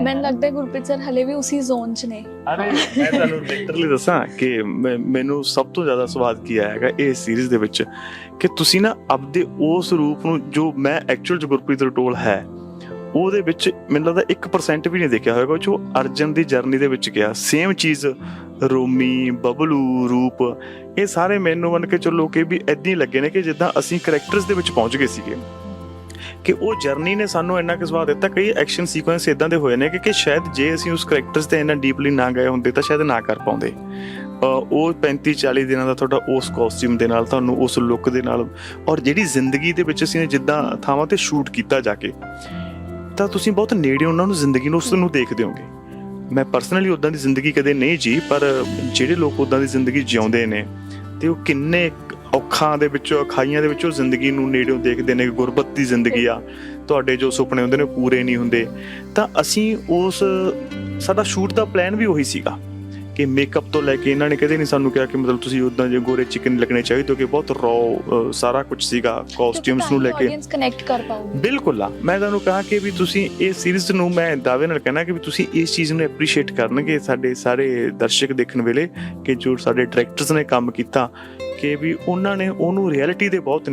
ਮੈਨੂੰ ਲੱਗਦਾ ਹੈ ਗੁਰਪ੍ਰੀਤ ਸਰ ਹਲੇ ਵੀ ਉਸੇ ਜ਼ੋਨ 'ਚ ਨੇ। ਅਰੇ, ਮੈਂ ਤੁਹਾਨੂੰ ਲਿਟਰਲੀ ਦੱਸਾਂ ਕਿ ਮੈਂ- ਮੈਨੂੰ ਸਭ ਤੋਂ ਜ਼ਿਆਦਾ ਸਵਾਦ ਕੀ ਆਇਆ ਹੈਗਾ ਇਹ ਸੀਰੀਜ਼ ਦੇ ਵਿੱਚ ਕਿ ਤੁਸੀਂ ਨਾ ਆਪਦੇ ਉਸ ਰੂਪ ਨੂੰ, ਜੋ ਮੈਂ ਐਕਚੁਅਲ ਚ ਗੁਰਪ੍ਰੀਤ ਰਟੋਲ ਹੈ, ਉਹਦੇ ਵਿੱਚ ਮੈਨੂੰ ਲੱਗਦਾ 1% ਵੀ ਨਹੀਂ ਦੇਖਿਆ ਹੋਵੇਗਾ ਜੋ ਅਰਜਨ ਦੀ ਜਰਨੀ ਦੇ ਵਿੱਚ ਗਿਆ। ਸੇਮ ਚੀਜ਼, ਰੋਮੀ, ਬਬਲੂ, ਰੂਪ, ਇਹ ਸਾਰੇ ਮੈਨੂੰ ਮੰਨ ਕੇ ਚੱਲੋ ਕਿ ਵੀ ਐਦਾਂ ਹੀ ਲੱਗੇ ਨੇ ਕਿ ਜਿੱਦਾਂ ਅਸੀਂ ਕੈਰੈਕਟਰਸ ਦੇ ਵਿੱਚ ਪਹੁੰਚ ਗਏ ਸੀਗੇ। ਕਿ ਉਹ ਜਰਨੀ ਨੇ ਸਾਨੂੰ ਇੰਨਾ ਕਿ ਸੁਭਾਅ ਦਿੱਤਾ, ਕਈ ਐਕਸ਼ਨ ਸੀਕੁਐਂਸ ਇਦਾਂ ਦੇ ਹੋਏ ਨੇ ਕਿ ਕਿ ਸ਼ਾਇਦ ਜੇ ਅਸੀਂ ਉਸ ਕੈਰੈਕਟਰਸ ਤੇ ਇੰਨਾ ਡੀਪਲੀ ਨਾ ਗਏ ਹੁੰਦੇ ਤਾਂ ਸ਼ਾਇਦ ਨਾ ਕਰ ਪਾਉਂਦੇ। ਉਹ 35 40 ਦਿਨਾਂ ਦਾ ਤੁਹਾਡਾ ਉਸ ਕਾਸਟਿਊਮ ਦੇ ਨਾਲ, ਤੁਹਾਨੂੰ ਉਸ ਲੁੱਕ ਦੇ ਨਾਲ ਔਰ ਜਿਹੜੀ ਜ਼ਿੰਦਗੀ ਦੇ ਵਿੱਚ ਅਸੀਂ ਜਿੱਦਾਂ ਥਾਵਾਂ ਤੇ ਸ਼ੂਟ ਕੀਤਾ ਜਾ ਕੇ, ਤਾਂ ਤੁਸੀਂ ਬਹੁਤ ਨੇੜੇ ਉਹਨਾਂ ਨੂੰ ਜ਼ਿੰਦਗੀ ਨੂੰ ਉਸ ਨੂੰ ਦੇਖਦੇ ਹੋਗੇ ਮੈਂ ਪਰਸਨਲੀ ਉਦਾਂ ਦੀ ਜ਼ਿੰਦਗੀ ਕਦੇ ਨਹੀਂ ਜੀ, ਪਰ ਜਿਹੜੇ ਲੋਕ ਉਦਾਂ ਦੀ ਜ਼ਿੰਦਗੀ ਜਿਉਂਦੇ ਨੇ, ਤੇ ਉਹ ਕਿੰਨੇ ਔਖਾਂ ਦੇ ਵਿੱਚੋਂ ਅਖਾਈਆਂ ਦੇ ਵਿੱਚੋਂ ਜ਼ਿੰਦਗੀ ਨੂੰ ਨੇੜਿਓਂ ਦੇਖਦੇ ਨੇ ਗੁਰਬਤ ਦੀ ਜ਼ਿੰਦਗੀ ਆ। ਤੁਹਾਡੇ ਜੋ ਸੁਪਨੇ ਹੁੰਦੇ ਨੇ ਪੂਰੇ ਨਹੀਂ ਹੁੰਦੇ। ਤਾਂ ਅਸੀਂ ਉਸ ਸਾਡਾ ਸ਼ੂਟ ਦਾ ਪਲਾਨ ਵੀ ਉਹੀ ਸੀਗਾ ਕਿ ਮੇਕਅਪ ਤੋਂ ਲੈ ਕੇ ਇਹਨਾਂ ਨੇ ਕਦੇ ਨਹੀਂ ਸਾਨੂੰ ਕਿਹਾ ਕਿ ਮਤਲਬ ਤੁਸੀਂ ਉਦਾਂ ਜੇ ਗੋਰੇ ਚਿਕਨ ਲੱਗਣੇ ਚਾਹੀਦੇ ਹੋ ਕਿ ਬਹੁਤ ਰॉ ਸਾਰਾ ਕੁਝ ਸੀਗਾ ਕਾਸਟਿਊਮਸ ਨੂੰ ਲੈ ਕੇ। ਆਡੀਅנס ਕਨੈਕਟ ਕਰ ਪਾਊਗੀ। ਬਿਲਕੁਲ ਆ। ਮੈਂ ਤੁਹਾਨੂੰ ਕਹਾ ਕਿ ਵੀ ਤੁਸੀਂ ਇਹ ਸੀਰੀਜ਼ ਨੂੰ ਮੈਂ ਦਾਅਵੇ ਨਾਲ ਕਹਿਣਾ ਕਿ ਵੀ ਤੁਸੀਂ ਇਸ ਚੀਜ਼ ਨੂੰ ਐਪਰੀਸ਼ੀਏਟ ਕਰਨਗੇ ਸਾਡੇ ਸਾਰੇ ਦਰਸ਼ਕ ਦੇਖਣ ਵੇਲੇ ਕਿ ਜੋ ਸਾਡੇ ਡਾਇਰੈਕਟਰਸ ਨੇ ਕੰਮ ਕੀਤਾ। ਕਿ ਵੀ ਉਹਨਾਂ ਨੇ ਉਹਨੂੰ ਰਿਐਲਿਟੀ ਦੇ ਬਹੁਤ